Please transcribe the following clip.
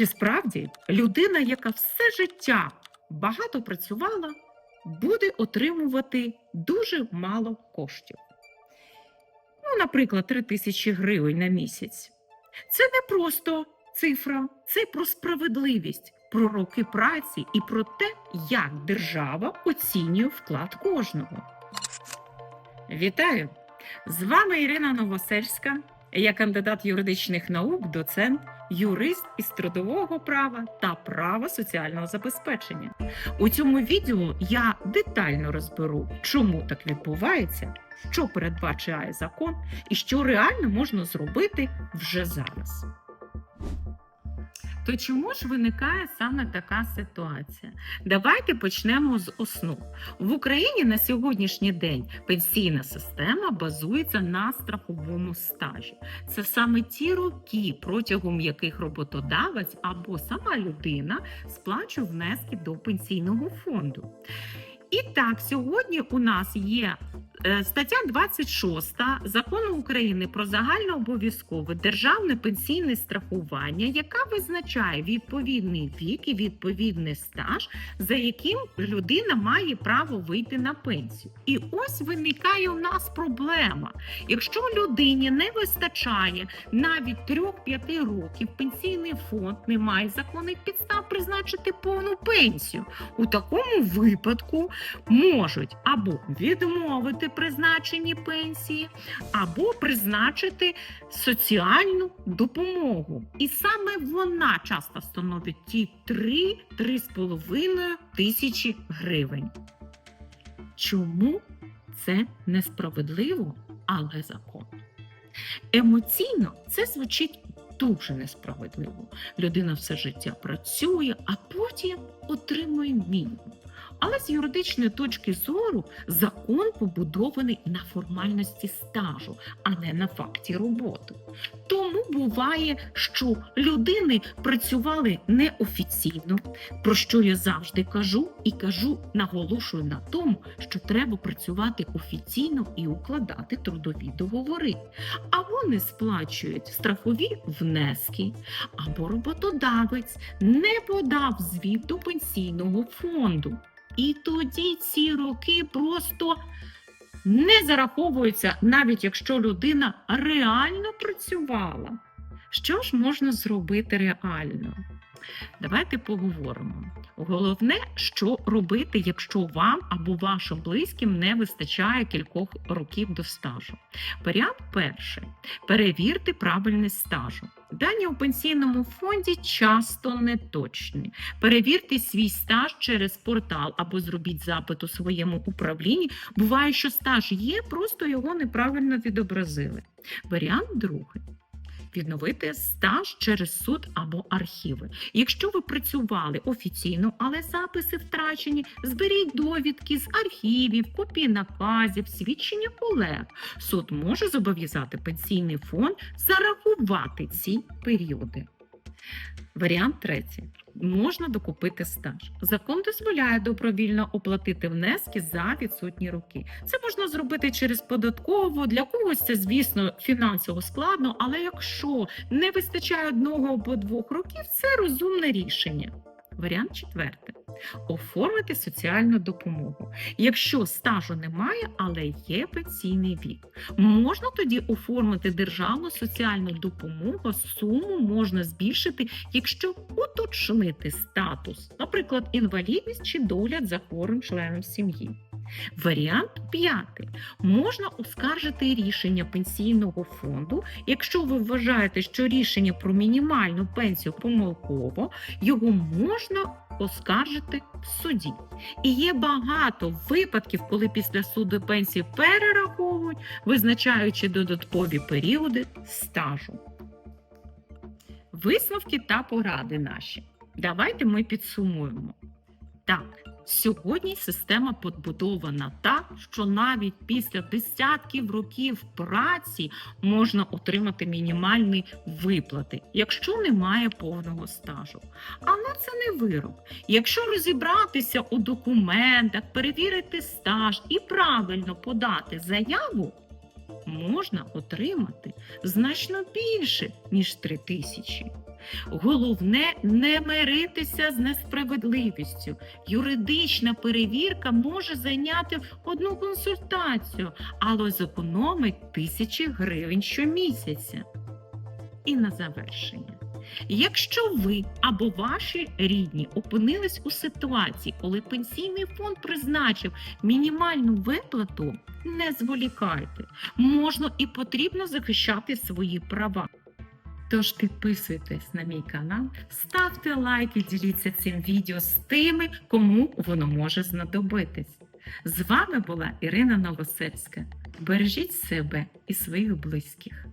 Чи справді людина, яка все життя багато працювала, буде отримувати дуже мало коштів? Ну, наприклад, 3 тисячі гривень на місяць. Це не просто цифра, це про справедливість, про роки праці і про те, як держава оцінює вклад кожного. Вітаю! З вами Ірина Новосельська. Я кандидат юридичних наук, доцент, юрист із трудового права та права соціального забезпечення. У цьому відео я детально розберу, чому так відбувається, що передбачає закон і що реально можна зробити вже зараз. То чому ж виникає саме така ситуація? Давайте почнемо з основ. В Україні на сьогоднішній день пенсійна система базується на страховому стажі. Це саме ті роки, протягом яких роботодавець або сама людина сплачує внески до пенсійного фонду. І так, сьогодні у нас є стаття 26 закону України про загальнообов'язкове державне пенсійне страхування, яка визначає відповідний вік і відповідний стаж, за яким людина має право вийти на пенсію. І ось виникає у нас проблема. Якщо людині не вистачає навіть 3-5 років, пенсійний фонд не має законних підстав призначити повну пенсію. У такому випадку можуть або відмовити призначенні пенсії, або призначити соціальну допомогу. І саме вона часто становить ті 3-3,5 тисячі гривень. Чому це несправедливо, але закон? Емоційно це звучить дуже несправедливо. Людина все життя працює, а потім отримує мінімум. Але з юридичної точки зору закон побудований на формальності стажу, а не на факті роботи. Тому буває, що людини працювали неофіційно, про що я завжди кажу, і кажу, наголошую на тому, що треба працювати офіційно і укладати трудові договори. А вони сплачують страхові внески, або роботодавець не подав звіт до пенсійного фонду. І тоді ці роки просто не зараховуються, навіть якщо людина реально працювала. Що ж можна зробити реально? Давайте поговоримо. Головне, що робити, якщо вам або вашим близьким не вистачає кількох років до стажу. Варіант перший перевірте правильність стажу. Дані у пенсійному фонді часто неточні. Перевірте свій стаж через портал або зробіть запит у своєму управлінні. Буває, що стаж є, просто його неправильно відобразили. Варіант другий. Відновити стаж через суд або архіви. Якщо ви працювали офіційно, але записи втрачені, зберіть довідки з архівів, копії наказів, свідчення колег. Суд може зобов'язати пенсійний фонд зарахувати ці періоди. Варіант третій. Можна докупити стаж. Закон дозволяє добровільно оплатити внески за відсутні роки. Це можна зробити через податкову. Для когось це, звісно, фінансово складно, але якщо не вистачає одного або двох років, це розумне рішення. Варіант четвертий. Оформити соціальну допомогу. Якщо стажу немає, але є пенсійний вік, можна тоді оформити державну соціальну допомогу. Суму можна збільшити, якщо уточнити статус, наприклад, інвалідність чи догляд за хворим членом сім'ї. Варіант п'ятий. Можна оскаржити рішення пенсійного фонду, якщо ви вважаєте, що рішення про мінімальну пенсію помилково, його можна оскаржити в суді. І є багато випадків, коли після суду пенсії перераховують, визначаючи додаткові періоди стажу. Висновки та поради наші. Давайте ми підсумуємо. Так, сьогодні система побудована так, що навіть після десятків років праці можна отримати мінімальні виплати, якщо немає повного стажу. Але це не вирок. Якщо розібратися у документах, перевірити стаж і правильно подати заяву, можна отримати значно більше, ніж 3 тисячі. Головне не миритися з несправедливістю. Юридична перевірка може зайняти одну консультацію, але зекономить тисячі гривень щомісяця. І на завершення. Якщо ви або ваші рідні опинились у ситуації, коли пенсійний фонд призначив мінімальну виплату, не зволікайте. Можна і потрібно захищати свої права. Тож підписуйтесь на мій канал, ставте лайки, діліться цим відео з тими, кому воно може знадобитись. З вами була Ірина Новосельська. Бережіть себе і своїх близьких.